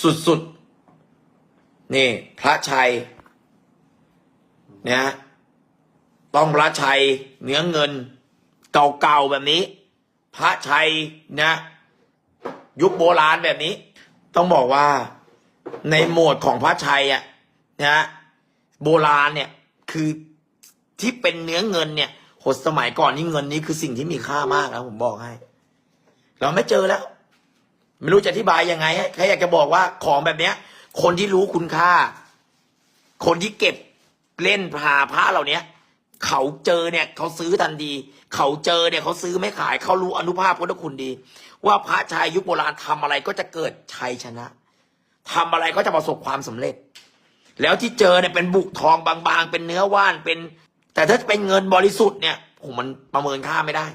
สุดๆ นี่ พระชัยนะต้องพระชัยเนื้อเงิน เก่าๆ แบบนี้ พระชัยนะ ยุคโบราณแบบนี้ ต้องบอกว่าในโหมดของพระชัยอะนะโบราณเนี่ยคือที่เป็นเนื้อเงินเนี่ยหดสมัยก่อนนี่เงินนี้คือสิ่งที่มีค่ามากนะผมบอกให้ เราไม่เจอแล้ว ไม่รู้จะอธิบายยังไงแค่อยากจะบอกว่าของแบบเนี้ย คนที่รู้คุณค่า คนที่เก็บเล่นพาพระเหล่าเนี้ยเขาเจอเนี่ยเขาซื้อทันทีเขาเจอเนี่ยเขาซื้อไม่ขายเขารู้อนุภาพพุทธคุณดี ว่าพระชายยุคโบราณทำอะไรก็จะเกิดชัยชนะทำอะไรก็จะประสบความสำเร็จ แล้วที่เจอเนี่ยเป็นบุกทองบางๆ เป็นเนื้อว่านเป็น แต่ถ้าเป็นเงินบริสุทธิ์เนี่ยโหมันประเมินค่าไม่ได้